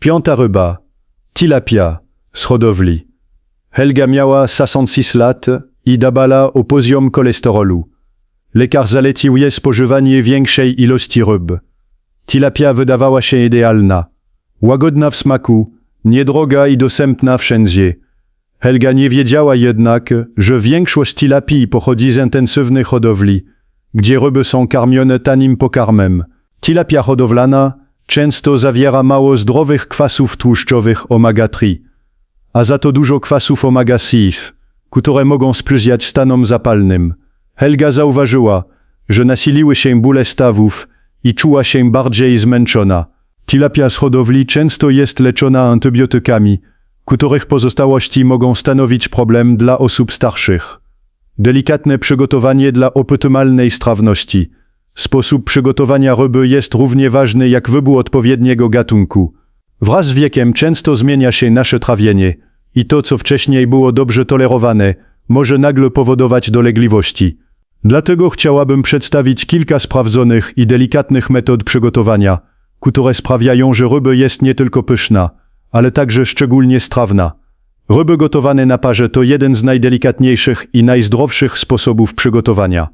Piąta ryba. Tilapia. Z hodowli. Helga miała 66 lat i dabala o poziom cholesterolu. Lekarz zalecił jej spożywanie większej ilości ryb. Tilapia wydawała się idealna. Łagodna w smaku, niedroga i. Helga nie wiedziała jednak, że większość tilapii pochodzi z intensywnej hodowli, gdzie karmione tanim pokarmem. Tilapia hodowlana często zawiera mało zdrowych kwasów tłuszczowych omega-3, a za to dużo kwasów omega-6, które mogą sprzyjać stanom zapalnym. Helga zauważyła, że nasiliły się bóle stawów i czuła się bardziej zmęczona. Tilapia z hodowli często jest leczona antybiotykami, których pozostałości mogą stanowić problem dla osób starszych. Delikatne przygotowanie dla optymalnej strawności. Sposób przygotowania ryby jest równie ważny jak wybór odpowiedniego gatunku. Wraz z wiekiem często zmienia się nasze trawienie i to, co wcześniej było dobrze tolerowane, może nagle powodować dolegliwości. Dlatego chciałabym przedstawić kilka sprawdzonych i delikatnych metod przygotowania, które sprawiają, że ryba jest nie tylko pyszna, ale także szczególnie strawna. Ryby gotowane na parze to jeden z najdelikatniejszych i najzdrowszych sposobów przygotowania.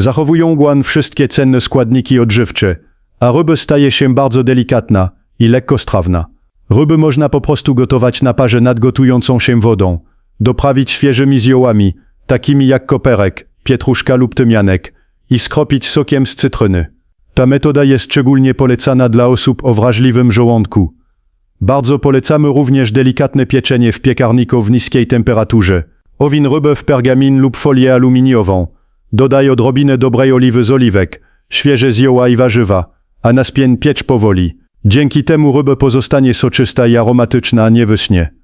Zachowują głan wszystkie cenne składniki odżywcze, a ryba staje się bardzo delikatna i lekkostrawna. Ryby można po prostu gotować na parze nad gotującą się wodą, doprawić świeżymi ziołami, takimi jak koperek, pietruszka lub tymianek i skropić sokiem z cytryny. Ta metoda jest szczególnie polecana dla osób o wrażliwym żołądku. Bardzo polecamy również delikatne pieczenie w piekarniku w niskiej temperaturze. Owin rybę w pergamin lub folię aluminiową. Dodaj odrobinę dobrej oliwy z oliwek, świeże zioła i warzywa, a na spień piecz powoli. Dzięki temu ryba pozostanie soczysta i aromatyczna, a nie wyschnie.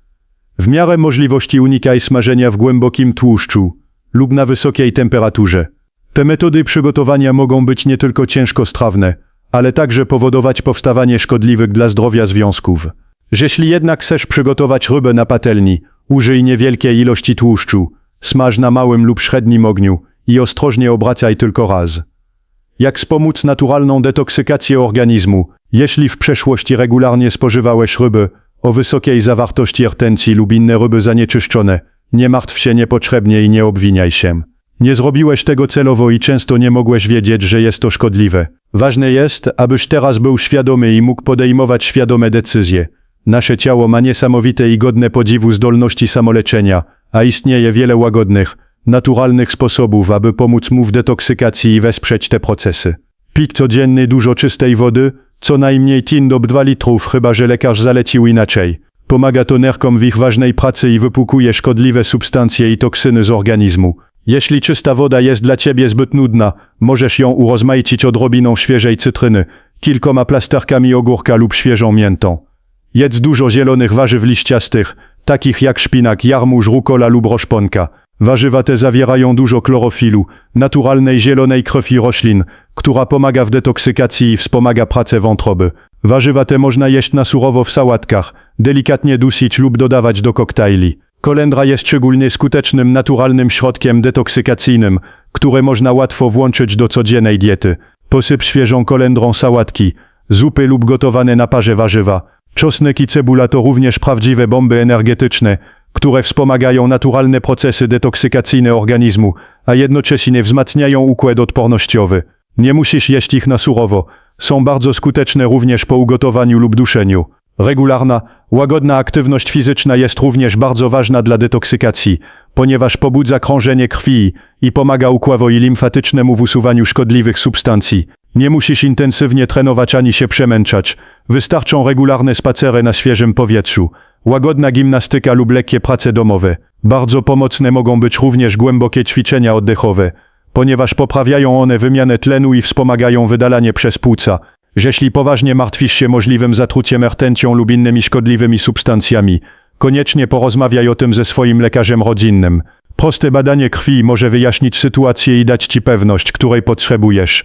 W miarę możliwości unikaj smażenia w głębokim tłuszczu lub na wysokiej temperaturze. Te metody przygotowania mogą być nie tylko ciężko strawne, ale także powodować powstawanie szkodliwych dla zdrowia związków. Jeśli jednak chcesz przygotować rybę na patelni, użyj niewielkiej ilości tłuszczu, smaż na małym lub średnim ogniu i ostrożnie obracaj tylko raz. Jak wspomóc naturalną detoksykację organizmu, jeśli w przeszłości regularnie spożywałeś ryby o wysokiej zawartości rtęci lub inne ryby zanieczyszczone, nie martw się niepotrzebnie i nie obwiniaj się. Nie zrobiłeś tego celowo i często nie mogłeś wiedzieć, że jest to szkodliwe. Ważne jest, abyś teraz był świadomy i mógł podejmować świadome decyzje. Nasze ciało ma niesamowite i godne podziwu zdolności samoleczenia, a istnieje wiele łagodnych, naturalnych sposobów, aby pomóc mu w detoksykacji i wesprzeć te procesy. Pik codzienny dużo czystej wody, co najmniej tin do 2 litrów, chyba że lekarz zalecił inaczej. Pomaga to nerkom w ich ważnej pracy i wypłukuje szkodliwe substancje i toksyny z organizmu. Jeśli czysta woda jest dla ciebie zbyt nudna, możesz ją urozmaicić odrobiną świeżej cytryny, kilkoma plasterkami ogórka lub świeżą miętą. Jedz dużo zielonych warzyw liściastych, takich jak szpinak, jarmuż, rukola lub roszponka. Warzywa te zawierają dużo chlorofilu, naturalnej zielonej krwi roślin, która pomaga w detoksykacji i wspomaga pracę wątroby. Warzywa te można jeść na surowo w sałatkach, delikatnie dusić lub dodawać do koktajli. Kolendra jest szczególnie skutecznym naturalnym środkiem detoksykacyjnym, które można łatwo włączyć do codziennej diety. Posyp świeżą kolendrą sałatki, zupy lub gotowane na parze warzywa. Czosnek i cebula to również prawdziwe bomby energetyczne, które wspomagają naturalne procesy detoksykacyjne organizmu, a jednocześnie wzmacniają układ odpornościowy. Nie musisz jeść ich na surowo. Są bardzo skuteczne również po ugotowaniu lub duszeniu. Regularna, łagodna aktywność fizyczna jest również bardzo ważna dla detoksykacji, ponieważ pobudza krążenie krwi i pomaga układowi limfatycznemu w usuwaniu szkodliwych substancji. Nie musisz intensywnie trenować ani się przemęczać. Wystarczą regularne spacery na świeżym powietrzu, łagodna gimnastyka lub lekkie prace domowe. Bardzo pomocne mogą być również głębokie ćwiczenia oddechowe, ponieważ poprawiają one wymianę tlenu i wspomagają wydalanie przez płuca. Jeśli poważnie martwisz się możliwym zatruciem rtęcią lub innymi szkodliwymi substancjami, koniecznie porozmawiaj o tym ze swoim lekarzem rodzinnym. Proste badanie krwi może wyjaśnić sytuację i dać ci pewność, której potrzebujesz.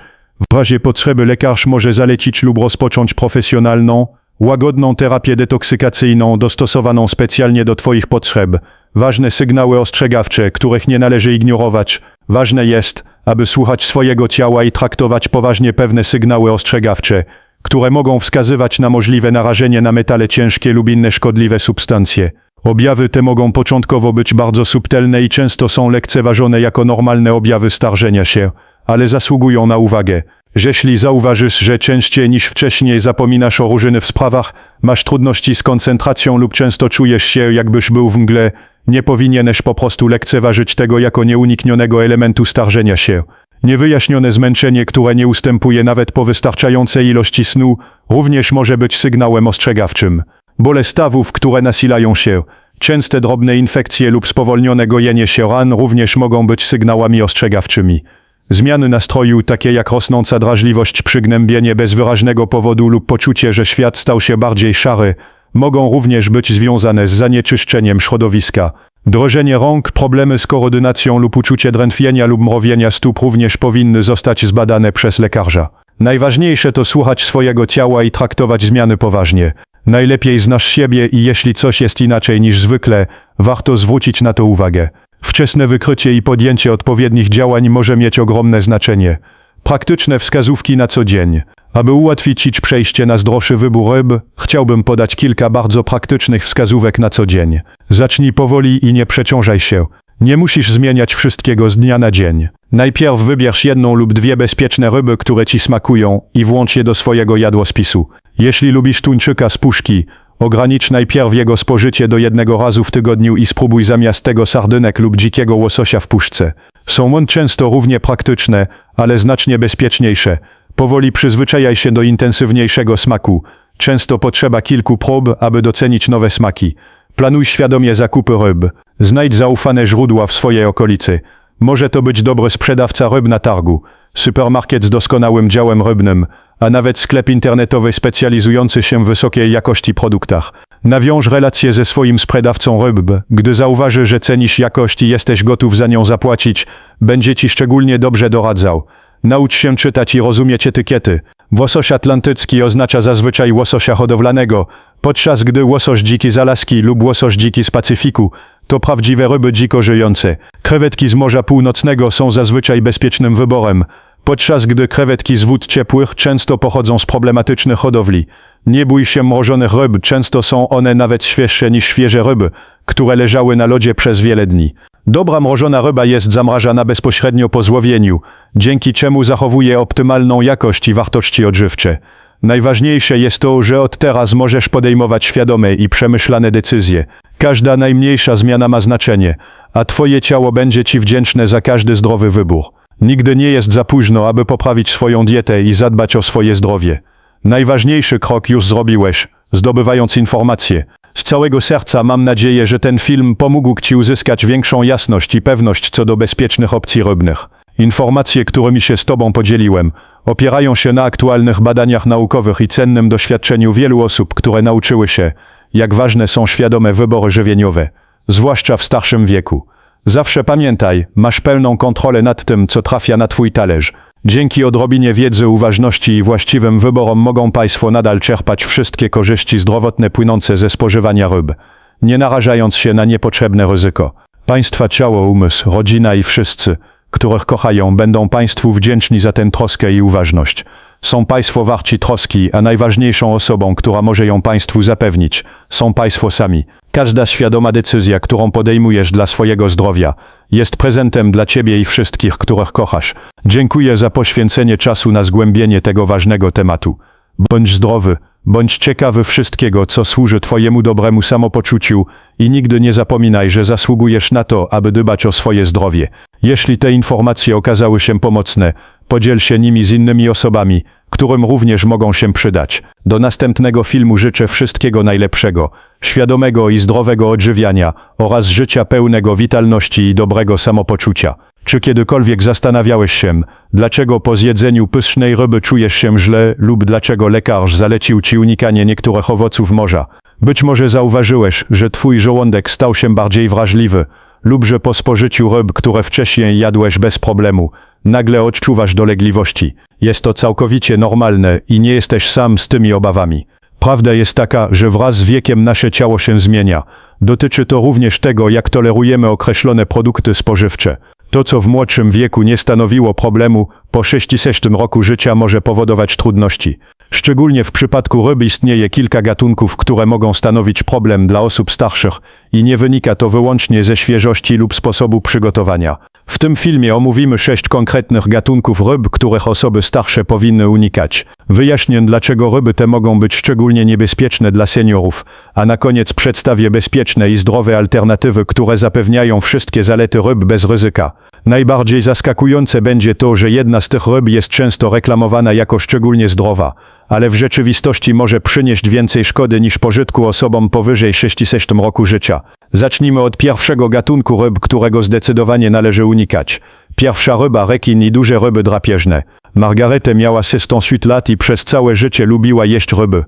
W razie potrzeby lekarz może zalecić lub rozpocząć profesjonalną, łagodną terapię detoksykacyjną dostosowaną specjalnie do Twoich potrzeb. Ważne sygnały ostrzegawcze, których nie należy ignorować. Ważne jest, aby słuchać swojego ciała i traktować poważnie pewne sygnały ostrzegawcze, które mogą wskazywać na możliwe narażenie na metale ciężkie lub inne szkodliwe substancje. Objawy te mogą początkowo być bardzo subtelne i często są lekceważone jako normalne objawy starzenia się, ale zasługują na uwagę. Jeśli zauważysz, że częściej niż wcześniej zapominasz o różnych sprawach, masz trudności z koncentracją lub często czujesz się, jakbyś był w mgle, nie powinieneś po prostu lekceważyć tego jako nieuniknionego elementu starzenia się. Niewyjaśnione zmęczenie, które nie ustępuje nawet po wystarczającej ilości snu, również może być sygnałem ostrzegawczym. Bóle stawów, które nasilają się, częste drobne infekcje lub spowolnione gojenie się ran również mogą być sygnałami ostrzegawczymi. Zmiany nastroju, takie jak rosnąca drażliwość, przygnębienie bez wyraźnego powodu lub poczucie, że świat stał się bardziej szary, mogą również być związane z zanieczyszczeniem środowiska. Drżenie rąk, problemy z koordynacją lub uczucie drętwienia lub mrowienia stóp również powinny zostać zbadane przez lekarza. Najważniejsze to słuchać swojego ciała i traktować zmiany poważnie. Najlepiej znasz siebie i jeśli coś jest inaczej niż zwykle, warto zwrócić na to uwagę. Wczesne wykrycie i podjęcie odpowiednich działań może mieć ogromne znaczenie. Praktyczne wskazówki na co dzień. Aby ułatwić Ci przejście na zdrowszy wybór ryb, chciałbym podać kilka bardzo praktycznych wskazówek na co dzień. Zacznij powoli i nie przeciążaj się. Nie musisz zmieniać wszystkiego z dnia na dzień. Najpierw wybierz jedną lub dwie bezpieczne ryby, które Ci smakują i włącz je do swojego jadłospisu. Jeśli lubisz tuńczyka z puszki, ogranicz najpierw jego spożycie do jednego razu w tygodniu i spróbuj zamiast tego sardynek lub dzikiego łososia w puszce. Są one często równie praktyczne, ale znacznie bezpieczniejsze. Powoli przyzwyczajaj się do intensywniejszego smaku. Często potrzeba kilku prób, aby docenić nowe smaki. Planuj świadomie zakupy ryb. Znajdź zaufane źródła w swojej okolicy. Może to być dobry sprzedawca ryb na targu, supermarket z doskonałym działem rybnym, a nawet sklep internetowy specjalizujący się w wysokiej jakości produktach. Nawiąż relacje ze swoim sprzedawcą ryb. Gdy zauważy, że cenisz jakość i jesteś gotów za nią zapłacić, będzie ci szczególnie dobrze doradzał. Naucz się czytać i rozumieć etykiety. Łosoś atlantycki oznacza zazwyczaj łososia hodowlanego, podczas gdy łosoś dziki z Alaski lub łosoś dziki z Pacyfiku to prawdziwe ryby dziko żyjące. Krewetki z Morza Północnego są zazwyczaj bezpiecznym wyborem, podczas gdy krewetki z wód ciepłych często pochodzą z problematycznych hodowli. Nie bój się mrożonych ryb, często są one nawet świeższe niż świeże ryby, które leżały na lodzie przez wiele dni. Dobra mrożona ryba jest zamrażana bezpośrednio po złowieniu, dzięki czemu zachowuje optymalną jakość i wartości odżywcze. Najważniejsze jest to, że od teraz możesz podejmować świadome i przemyślane decyzje. Każda najmniejsza zmiana ma znaczenie, a Twoje ciało będzie Ci wdzięczne za każdy zdrowy wybór. Nigdy nie jest za późno, aby poprawić swoją dietę i zadbać o swoje zdrowie. Najważniejszy krok już zrobiłeś, zdobywając informacje. Z całego serca mam nadzieję, że ten film pomógł Ci uzyskać większą jasność i pewność co do bezpiecznych opcji rybnych. Informacje, którymi się z Tobą podzieliłem, opierają się na aktualnych badaniach naukowych i cennym doświadczeniu wielu osób, które nauczyły się, jak ważne są świadome wybory żywieniowe, zwłaszcza w starszym wieku. Zawsze pamiętaj, masz pełną kontrolę nad tym, co trafia na Twój talerz. Dzięki odrobinie wiedzy, uważności i właściwym wyborom mogą Państwo nadal czerpać wszystkie korzyści zdrowotne płynące ze spożywania ryb, nie narażając się na niepotrzebne ryzyko. Państwa ciało, umysł, rodzina i wszyscy, których kochają, będą Państwu wdzięczni za tę troskę i uważność. Są Państwo warci troski, a najważniejszą osobą, która może ją Państwu zapewnić, są Państwo sami. Każda świadoma decyzja, którą podejmujesz dla swojego zdrowia, jest prezentem dla Ciebie i wszystkich, których kochasz. Dziękuję za poświęcenie czasu na zgłębienie tego ważnego tematu. Bądź zdrowy, bądź ciekawy wszystkiego, co służy Twojemu dobremu samopoczuciu i nigdy nie zapominaj, że zasługujesz na to, aby dbać o swoje zdrowie. Jeśli te informacje okazały się pomocne, podziel się nimi z innymi osobami, którym również mogą się przydać. Do następnego filmu życzę wszystkiego najlepszego, świadomego i zdrowego odżywiania oraz życia pełnego witalności i dobrego samopoczucia. Czy kiedykolwiek zastanawiałeś się, dlaczego po zjedzeniu pysznej ryby czujesz się źle lub dlaczego lekarz zalecił ci unikanie niektórych owoców morza? Być może zauważyłeś, że twój żołądek stał się bardziej wrażliwy lub że po spożyciu ryb, które wcześniej jadłeś bez problemu, nagle odczuwasz dolegliwości. Jest to całkowicie normalne i nie jesteś sam z tymi obawami. Prawda jest taka, że wraz z wiekiem nasze ciało się zmienia. Dotyczy to również tego, jak tolerujemy określone produkty spożywcze. To, co w młodszym wieku nie stanowiło problemu, po 60 roku życia może powodować trudności. Szczególnie w przypadku ryb istnieje kilka gatunków, które mogą stanowić problem dla osób starszych i nie wynika to wyłącznie ze świeżości lub sposobu przygotowania. W tym filmie omówimy sześć konkretnych gatunków ryb, których osoby starsze powinny unikać. Wyjaśnię, dlaczego ryby te mogą być szczególnie niebezpieczne dla seniorów, a na koniec przedstawię bezpieczne i zdrowe alternatywy, które zapewniają wszystkie zalety ryb bez ryzyka. Najbardziej zaskakujące będzie to, że jedna z tych ryb jest często reklamowana jako szczególnie zdrowa, ale w rzeczywistości może przynieść więcej szkody niż pożytku osobom powyżej 60 roku życia. Zacznijmy od pierwszego gatunku ryb, którego zdecydowanie należy unikać. Pierwsza ryba rekin i duże ryby drapieżne. Margaretę miała 68 lat i przez całe życie lubiła jeść ryby.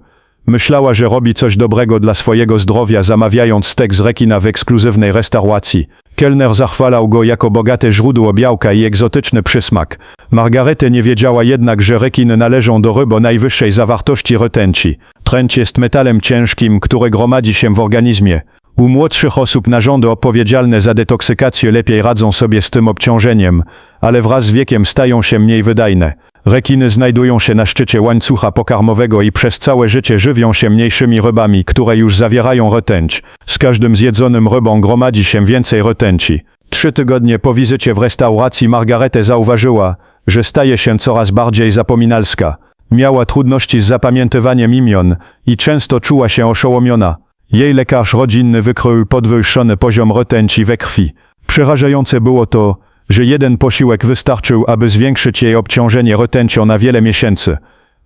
Myślała, że robi coś dobrego dla swojego zdrowia, zamawiając stek z rekina w ekskluzywnej restauracji. Kelner zachwalał go jako bogate źródło białka i egzotyczny przysmak. Margarety nie wiedziała jednak, że rekiny należą do ryb o najwyższej zawartości rtęci. Tręć jest metalem ciężkim, który gromadzi się w organizmie. U młodszych osób narządy odpowiedzialne za detoksykację lepiej radzą sobie z tym obciążeniem, ale wraz z wiekiem stają się mniej wydajne. Rekiny znajdują się na szczycie łańcucha pokarmowego i przez całe życie żywią się mniejszymi rybami, które już zawierają rtęć. Z każdym zjedzonym rybą gromadzi się więcej rtęci. Trzy tygodnie po wizycie w restauracji Margaretę zauważyła, że staje się coraz bardziej zapominalska. Miała trudności z zapamiętywaniem imion i często czuła się oszołomiona. Jej lekarz rodzinny wykrył podwyższony poziom rtęci we krwi. Przerażające było to, że jeden posiłek wystarczył, aby zwiększyć jej obciążenie rtęcią na wiele miesięcy.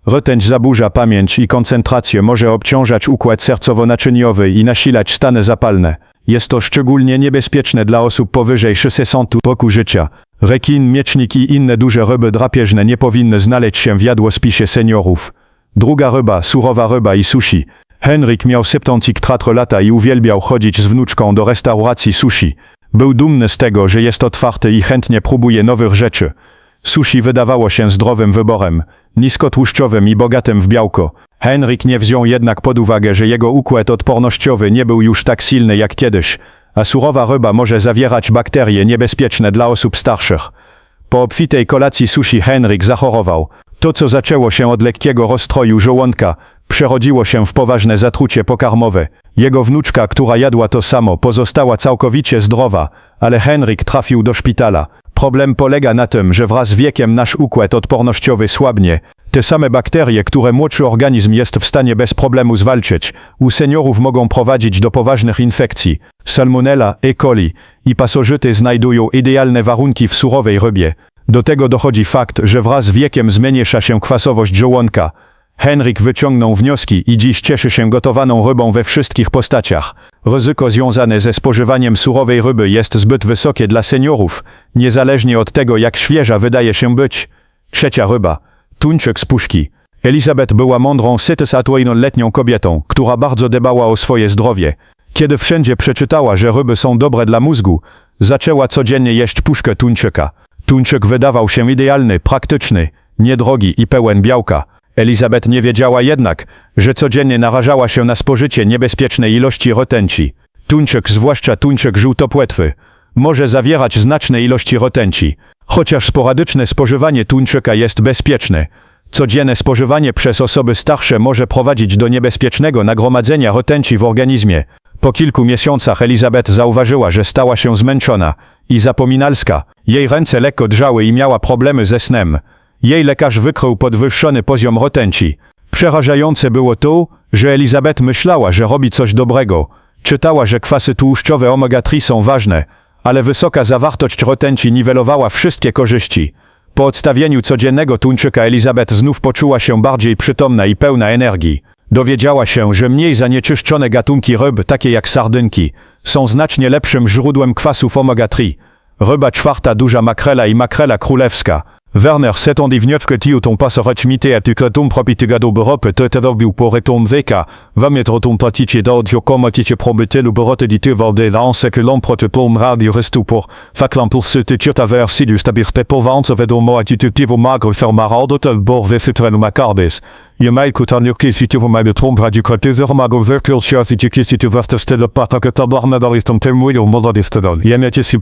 Rtęć zaburza pamięć i koncentrację, może obciążać układ sercowo-naczyniowy i nasilać stany zapalne. Jest to szczególnie niebezpieczne dla osób powyżej 60 roku życia. Rekin, miecznik i inne duże ryby drapieżne nie powinny znaleźć się w jadłospisie seniorów. Druga ryba, surowa ryba i sushi. Henryk miał 74 lata i uwielbiał chodzić z wnuczką do restauracji sushi. Był dumny z tego, że jest otwarty i chętnie próbuje nowych rzeczy. Sushi wydawało się zdrowym wyborem, niskotłuszczowym i bogatym w białko. Henryk nie wziął jednak pod uwagę, że jego układ odpornościowy nie był już tak silny jak kiedyś, a surowa ryba może zawierać bakterie niebezpieczne dla osób starszych. Po obfitej kolacji sushi Henryk zachorował. To, co zaczęło się od lekkiego rozstroju żołądka, przerodziło się w poważne zatrucie pokarmowe. Jego wnuczka, która jadła to samo, pozostała całkowicie zdrowa, ale Henryk trafił do szpitala. Problem polega na tym, że wraz z wiekiem nasz układ odpornościowy słabnie. Te same bakterie, które młodszy organizm jest w stanie bez problemu zwalczyć, u seniorów mogą prowadzić do poważnych infekcji. Salmonella, E. coli i pasożyty znajdują idealne warunki w surowej rybie. Do tego dochodzi fakt, że wraz z wiekiem zmniejsza się kwasowość żołądka. Henryk wyciągnął wnioski i dziś cieszy się gotowaną rybą we wszystkich postaciach. Ryzyko związane ze spożywaniem surowej ryby jest zbyt wysokie dla seniorów, niezależnie od tego, jak świeża wydaje się być. Trzecia ryba. Tuńczyk z puszki. Elizabeth była mądrą, 71-letnią kobietą, która bardzo dbała o swoje zdrowie. Kiedy wszędzie przeczytała, że ryby są dobre dla mózgu, zaczęła codziennie jeść puszkę tuńczyka. Tuńczyk wydawał się idealny, praktyczny, niedrogi i pełen białka. Elizabeth nie wiedziała jednak, że codziennie narażała się na spożycie niebezpiecznej ilości rtęci. Tuńczyk, zwłaszcza tuńczyk żółtopłetwy, może zawierać znaczne ilości rtęci. Chociaż sporadyczne spożywanie tuńczyka jest bezpieczne, codzienne spożywanie przez osoby starsze może prowadzić do niebezpiecznego nagromadzenia rtęci w organizmie. Po kilku miesiącach Elizabeth zauważyła, że stała się zmęczona i zapominalska. Jej ręce lekko drżały i miała problemy ze snem. Jej lekarz wykrył podwyższony poziom rtęci. Przerażające było to, że Elizabeth myślała, że robi coś dobrego. Czytała, że kwasy tłuszczowe omega-3 są ważne, ale wysoka zawartość rtęci niwelowała wszystkie korzyści. Po odstawieniu codziennego tuńczyka Elizabeth znów poczuła się bardziej przytomna i pełna energii. Dowiedziała się, że mniej zanieczyszczone gatunki ryb, takie jak sardynki, są znacznie lepszym źródłem kwasów omega-3. Ryba czwarta duża makrela i makrela królewska – Werner s'étendit wnioski o tą pasoraćmite a tykatum propitiga doborope tetadawił poretom weka, wamietrotum paticie daudio komaticie probytelu borote ditywał de lance que l'ombre l'emprote plom radio restu por, faklam pour se tytir taver sidus tabir pepovance vedomo attitutivo magre fermarado tel bor vefutrenu macardes. Je mij kutan je kies tu voor mij de trom radio kratizer mago verkul chas je kies tu vas te stille pata que tabarna dar istom temuido molodistadon. Je metje si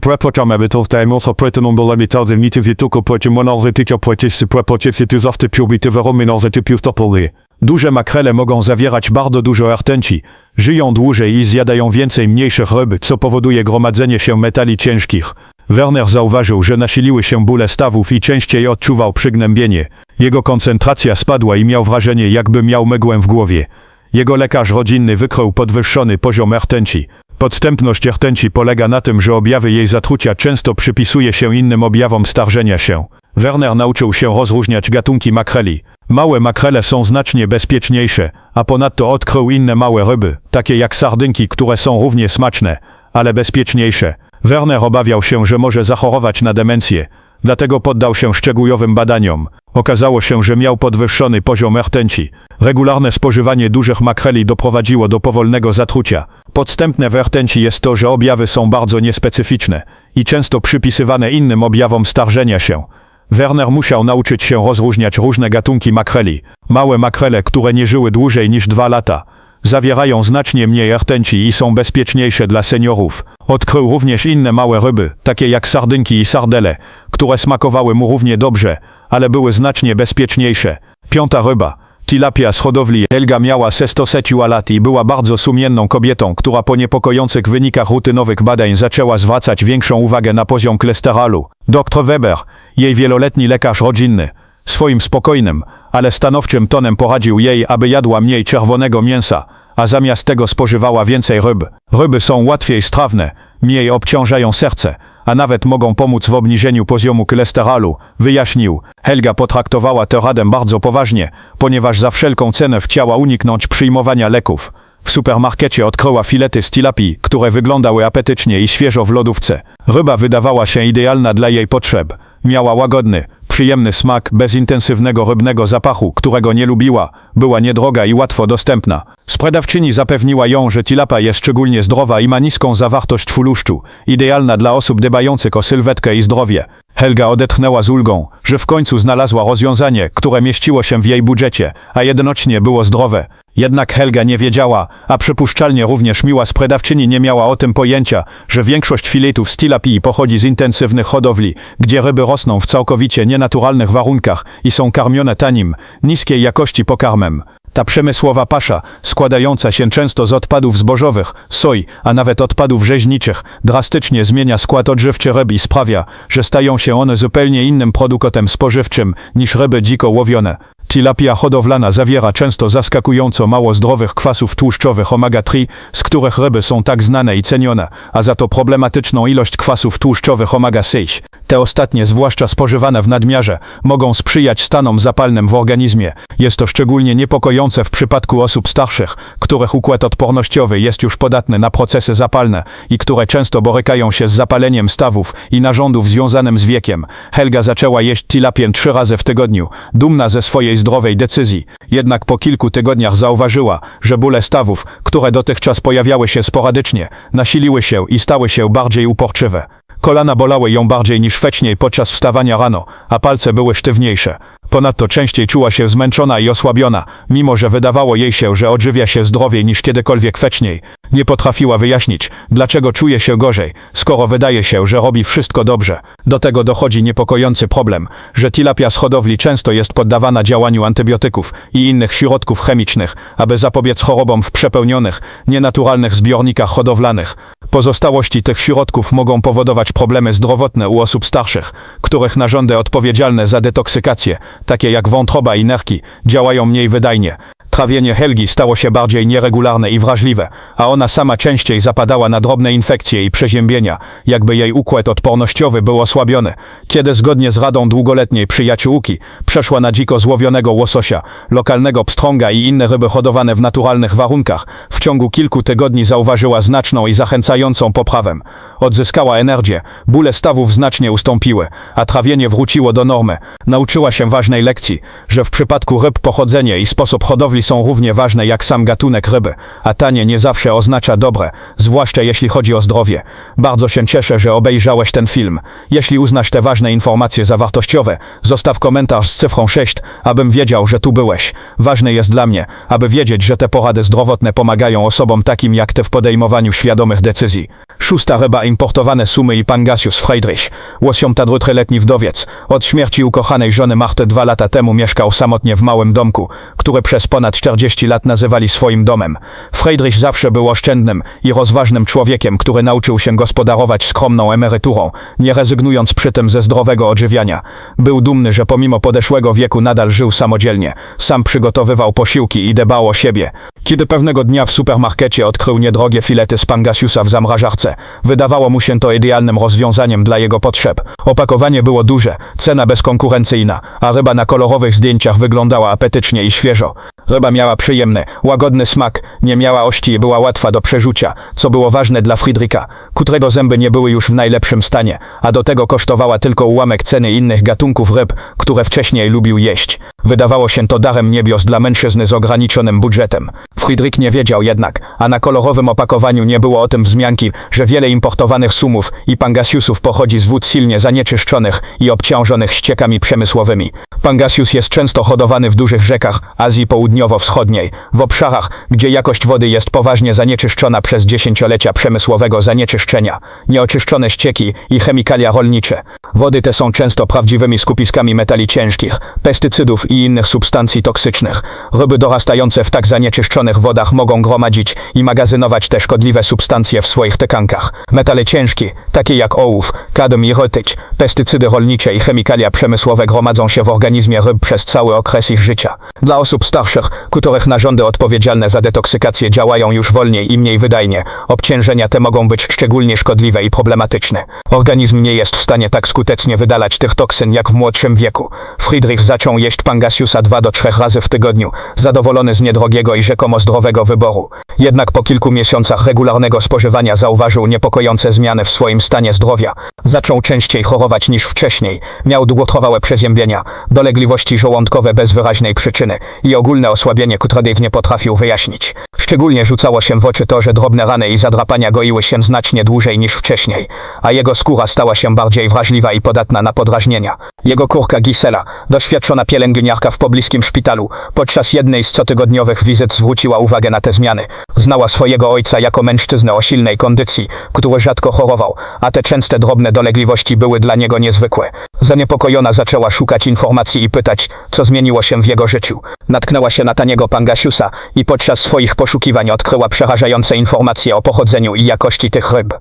betul taimo so pretenon bolamital de miti vituko poche monal zetika poche si prepoche si tu zafte piubi te verom minor zetu piustopoli. Duże makrele mogą zawierać bardzo dużo rtęci, żyją dłużej i zjadają więcej mniejszych ryb, co powoduje gromadzenie się metali ciężkich. Werner zauważył, że nasiliły się bóle stawów i częściej odczuwał przygnębienie. Jego koncentracja spadła i miał wrażenie, jakby miał mgłę w głowie. Jego lekarz rodzinny wykrył podwyższony poziom rtęci. Podstępność rtęci polega na tym, że objawy jej zatrucia często przypisuje się innym objawom starzenia się. Werner nauczył się rozróżniać gatunki makreli. Małe makrele są znacznie bezpieczniejsze, a ponadto odkrył inne małe ryby, takie jak sardynki, które są równie smaczne, ale bezpieczniejsze. Werner obawiał się, że może zachorować na demencję, dlatego poddał się szczegółowym badaniom. Okazało się, że miał podwyższony poziom rtęci. Regularne spożywanie dużych makreli doprowadziło do powolnego zatrucia. Podstępne w rtęci jest to, że objawy są bardzo niespecyficzne i często przypisywane innym objawom starzenia się. Werner musiał nauczyć się rozróżniać różne gatunki makreli. Małe makrele, które nie żyły dłużej niż dwa lata, zawierają znacznie mniej rtęci i są bezpieczniejsze dla seniorów. Odkrył również inne małe ryby, takie jak sardynki i sardele, które smakowały mu równie dobrze, ale były znacznie bezpieczniejsze. Piąta ryba, tilapia z hodowli Helga miała 107 lat i była bardzo sumienną kobietą, która po niepokojących wynikach rutynowych badań zaczęła zwracać większą uwagę na poziom cholesterolu. Dr Weber, jej wieloletni lekarz rodzinny, swoim spokojnym, ale stanowczym tonem poradził jej, aby jadła mniej czerwonego mięsa, a zamiast tego spożywała więcej ryb. Ryby są łatwiej strawne, mniej obciążają serce, a nawet mogą pomóc w obniżeniu poziomu cholesterolu, wyjaśnił. Helga potraktowała tę radę bardzo poważnie, ponieważ za wszelką cenę chciała uniknąć przyjmowania leków. W supermarkecie odkryła filety z tilapii, które wyglądały apetycznie i świeżo w lodówce. Ryba wydawała się idealna dla jej potrzeb. Miała łagodny, przyjemny smak bez intensywnego rybnego zapachu, którego nie lubiła. Była niedroga i łatwo dostępna. Sprzedawczyni zapewniła ją, że tilapa jest szczególnie zdrowa i ma niską zawartość tłuszczu, idealna dla osób dbających o sylwetkę i zdrowie. Helga odetchnęła z ulgą, że w końcu znalazła rozwiązanie, które mieściło się w jej budżecie, a jednocześnie było zdrowe. Jednak Helga nie wiedziała, a przypuszczalnie również miła sprzedawczyni nie miała o tym pojęcia, że większość filetów z tilapii pochodzi z intensywnych hodowli, gdzie ryby rosną w całkowicie nienaturalnych warunkach i są karmione tanim, niskiej jakości pokarmem. Ta przemysłowa pasza, składająca się często z odpadów zbożowych, soi, a nawet odpadów rzeźniczych, drastycznie zmienia skład odżywczy ryb i sprawia, że stają się one zupełnie innym produktem spożywczym niż ryby dziko łowione. Tilapia hodowlana zawiera często zaskakująco mało zdrowych kwasów tłuszczowych omega-3, z których ryby są tak znane i cenione, a za to problematyczną ilość kwasów tłuszczowych omega-6. Te ostatnie, zwłaszcza spożywane w nadmiarze, mogą sprzyjać stanom zapalnym w organizmie. Jest to szczególnie niepokojące w przypadku osób starszych, których układ odpornościowy jest już podatny na procesy zapalne i które często borykają się z zapaleniem stawów i narządów związanym z wiekiem. Helga zaczęła jeść tilapię trzy razy w tygodniu, dumna ze swojej zdrowej decyzji. Jednak po kilku tygodniach zauważyła, że bóle stawów, które dotychczas pojawiały się sporadycznie, nasiliły się i stały się bardziej uporczywe. Kolana bolały ją bardziej niż wcześniej podczas wstawania rano, a palce były sztywniejsze. Ponadto częściej czuła się zmęczona i osłabiona, mimo że wydawało jej się, że odżywia się zdrowiej niż kiedykolwiek wcześniej. Nie potrafiła wyjaśnić, dlaczego czuje się gorzej, skoro wydaje się, że robi wszystko dobrze. Do tego dochodzi niepokojący problem, że tilapia z hodowli często jest poddawana działaniu antybiotyków i innych środków chemicznych, aby zapobiec chorobom w przepełnionych, nienaturalnych zbiornikach hodowlanych. Pozostałości tych środków mogą powodować problemy zdrowotne u osób starszych, których narządy odpowiedzialne za detoksykację, takie jak wątroba i nerki, działają mniej wydajnie. Trawienie Helgi stało się bardziej nieregularne i wrażliwe, a ona sama częściej zapadała na drobne infekcje i przeziębienia, jakby jej układ odpornościowy był osłabiony. Kiedy zgodnie z radą długoletniej przyjaciółki przeszła na dziko złowionego łososia, lokalnego pstrąga i inne ryby hodowane w naturalnych warunkach, w ciągu kilku tygodni zauważyła znaczną i zachęcającą poprawę. Odzyskała energię, bóle stawów znacznie ustąpiły, a trawienie wróciło do normy. Nauczyła się ważnej lekcji, że w przypadku ryb pochodzenie i sposób hodowli są równie ważne jak sam gatunek ryby, a tanie nie zawsze oznacza dobre, zwłaszcza jeśli chodzi o zdrowie. Bardzo się cieszę, że obejrzałeś ten film. Jeśli uznasz te ważne informacje za wartościowe, zostaw komentarz z cyfrą 6, abym wiedział, że tu byłeś. Ważne jest dla mnie, aby wiedzieć, że te porady zdrowotne pomagają osobom takim jak ty w podejmowaniu świadomych decyzji. Szósta ryba importowane sumy i Pangasius Friedrich, 83-letni wdowiec, od śmierci ukochanej żony Marty dwa lata temu mieszkał samotnie w małym domku, który przez ponad 40 lat nazywali swoim domem. Friedrich zawsze był oszczędnym i rozważnym człowiekiem, który nauczył się gospodarować skromną emeryturą, nie rezygnując przy tym ze zdrowego odżywiania. Był dumny, że pomimo podeszłego wieku nadal żył samodzielnie, sam przygotowywał posiłki i dbał o siebie. Kiedy pewnego dnia w supermarkecie odkrył niedrogie filety z pangasiusa w zamrażarce, wydawało mu się to idealnym rozwiązaniem dla jego potrzeb. Opakowanie było duże, cena bezkonkurencyjna, a ryba na kolorowych zdjęciach wyglądała apetycznie i świeżo. Ryba miała przyjemny, łagodny smak, nie miała ości i była łatwa do przerzucia, co było ważne dla Friedricha, którego zęby nie były już w najlepszym stanie, a do tego kosztowała tylko ułamek ceny innych gatunków ryb, które wcześniej lubił jeść. Wydawało się to darem niebios dla mężczyzny z ograniczonym budżetem. Friedrich nie wiedział jednak, a na kolorowym opakowaniu nie było o tym wzmianki, że wiele importowanych sumów i pangasiusów pochodzi z wód silnie zanieczyszczonych i obciążonych ściekami przemysłowymi. Pangasius jest często hodowany w dużych rzekach Azji Południowo-Wschodniej, w obszarach, gdzie jakość wody jest poważnie zanieczyszczona przez dziesięciolecia przemysłowego zanieczyszczenia, nieoczyszczone ścieki i chemikalia rolnicze. Wody te są często prawdziwymi skupiskami metali ciężkich, pestycydów i innych substancji toksycznych. Ryby dorastające w tak zanieczyszczonych wodach mogą gromadzić i magazynować te szkodliwe substancje w swoich tekankach. Metale ciężkie, takie jak ołów, kadm i rtyć, pestycydy rolnicze i chemikalia przemysłowe gromadzą się w organizmie ryb przez cały okres ich życia. Dla osób starszych, których narządy odpowiedzialne za detoksykację działają już wolniej i mniej wydajnie, obciążenia te mogą być szczególnie szkodliwe i problematyczne. Organizm nie jest w stanie tak skutecznie wydalać tych toksyn jak w młodszym wieku. Friedrich zaczął jeść pangasiusa dwa do trzech razy w tygodniu, zadowolony z niedrogiego i rzekomo zdrowego wyboru. Jednak po kilku miesiącach regularnego spożywania zauważył niepokojące zmiany w swoim stanie zdrowia. Zaczął częściej chorować niż wcześniej, miał długotrwałe przeziębienia, dolegliwości żołądkowe bez wyraźnej przyczyny i ogólne osłabienie, którego nie potrafił wyjaśnić. Szczególnie rzucało się w oczy to, że drobne rany i zadrapania goiły się znacznie dłużej niż wcześniej, a jego skóra stała się bardziej wrażliwa i podatna na podrażnienia. Jego kurka Gisela, doświadczona pielęgniarka w pobliskim szpitalu, podczas jednej z cotygodniowych wizyt zwróciła uwagę na te zmiany. Znała swojego ojca jako mężczyznę o silnej kondycji, który rzadko chorował, a te częste drobne dolegliwości były dla niego niezwykłe. Zaniepokojona zaczęła szukać informacji i pytać, co zmieniło się w jego życiu. Natknęła się na taniego pangasiusa i podczas swoich poszukiwań odkryła przerażające informacje o pochodzeniu i jakości tych ryb.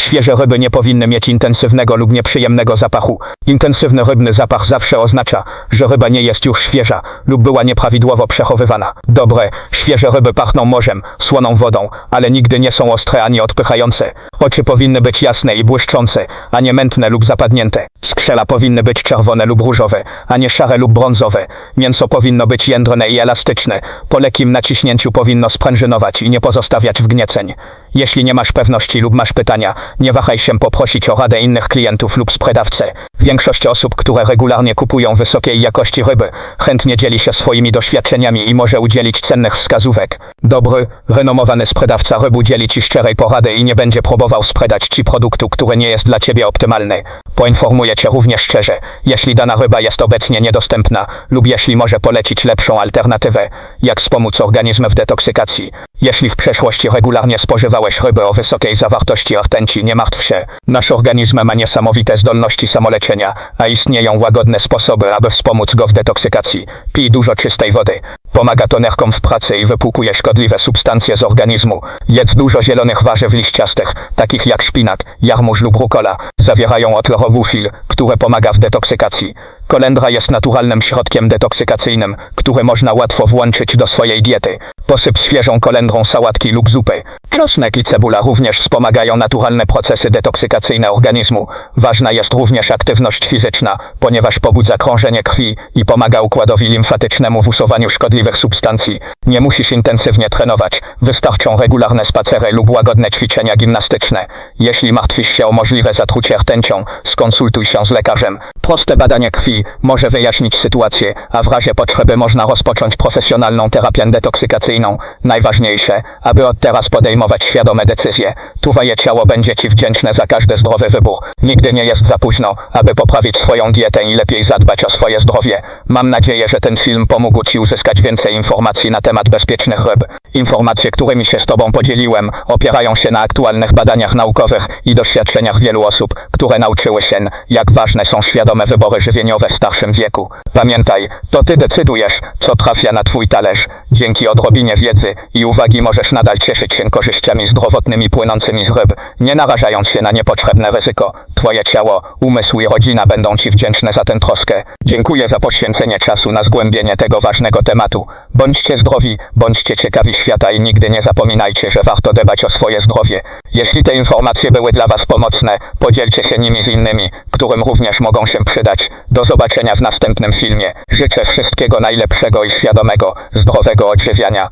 Świeże ryby nie powinny mieć intensywnego lub nieprzyjemnego zapachu. Intensywny rybny zapach zawsze oznacza, że ryba nie jest już świeża lub była nieprawidłowo przechowywana. Dobre, świeże ryby pachną morzem, słoną wodą, ale nigdy nie są ostre ani odpychające. Oczy powinny być jasne i błyszczące, a nie mętne lub zapadnięte. Skrzela powinny być czerwone lub różowe, a nie szare lub brązowe. Mięso powinno być jędrne i elastyczne. Po lekkim naciśnięciu powinno sprężynować i nie pozostawiać wgnieceń. Jeśli nie masz pewności lub masz pytania, nie wahaj się poprosić o radę innych klientów lub sprzedawcę. Większość osób, które regularnie kupują wysokiej jakości ryby, chętnie dzieli się swoimi doświadczeniami i może udzielić cennych wskazówek. Dobry, renomowany sprzedawca ryb udzieli Ci szczerej porady i nie będzie próbował sprzedać Ci produktu, który nie jest dla Ciebie optymalny. Poinformuję Cię również szczerze, jeśli dana ryba jest obecnie niedostępna lub jeśli może polecić lepszą alternatywę, jak wspomóc organizm w detoksykacji. Jeśli w przeszłości regularnie spożywałeś ryby o wysokiej zawartości rtęci, nie martw się. Nasz organizm ma niesamowite zdolności samoleczenia, a istnieją łagodne sposoby, aby wspomóc go w detoksykacji. Pij dużo czystej wody. Pomaga to nerkom w pracy i wypłukuje szkodliwe substancje z organizmu. Jedz dużo zielonych warzyw liściastych, takich jak szpinak, jarmuż lub rukola. Zawierają otlorowufil, które pomaga w detoksykacji. Kolendra jest naturalnym środkiem detoksykacyjnym, który można łatwo włączyć do swojej diety. Posyp świeżą kolendrą sałatki lub zupy. Czosnek i cebula również wspomagają naturalne procesy detoksykacyjne organizmu. Ważna jest również aktywność fizyczna, ponieważ pobudza krążenie krwi i pomaga układowi limfatycznemu w usuwaniu szkodliwych substancji. Nie musisz intensywnie trenować, wystarczą regularne spacery lub łagodne ćwiczenia gimnastyczne. Jeśli martwisz się o możliwe zatrucie rtęcią, skonsultuj się z lekarzem. Proste badanie krwi może wyjaśnić sytuację, a w razie potrzeby można rozpocząć profesjonalną terapię detoksykacyjną. Najważniejsze, aby od teraz podejmować podejmować świadome decyzje. Twoje ciało będzie Ci wdzięczne za każdy zdrowy wybór. Nigdy nie jest za późno, aby poprawić Twoją dietę i lepiej zadbać o swoje zdrowie. Mam nadzieję, że ten film pomógł Ci uzyskać więcej informacji na temat bezpiecznych ryb. Informacje, którymi się z Tobą podzieliłem, opierają się na aktualnych badaniach naukowych i doświadczeniach wielu osób, które nauczyły się, jak ważne są świadome wybory żywieniowe w starszym wieku. Pamiętaj, to Ty decydujesz, co trafia na Twój talerz. Dzięki odrobinie wiedzy i uwagi możesz nadal cieszyć się korzyściami zdrowotnymi płynącymi z ryb, nie narażając się na niepotrzebne ryzyko. Twoje ciało, umysł i rodzina będą Ci wdzięczne za tę troskę. Dziękuję za poświęcenie czasu na zgłębienie tego ważnego tematu. Bądźcie zdrowi, bądźcie ciekawi świata i nigdy nie zapominajcie, że warto dbać o swoje zdrowie. Jeśli te informacje były dla Was pomocne, podzielcie się nimi z innymi, którym również mogą się przydać. Do zobaczenia w następnym filmie. Życzę wszystkiego najlepszego i świadomego, zdrowego odżywiania.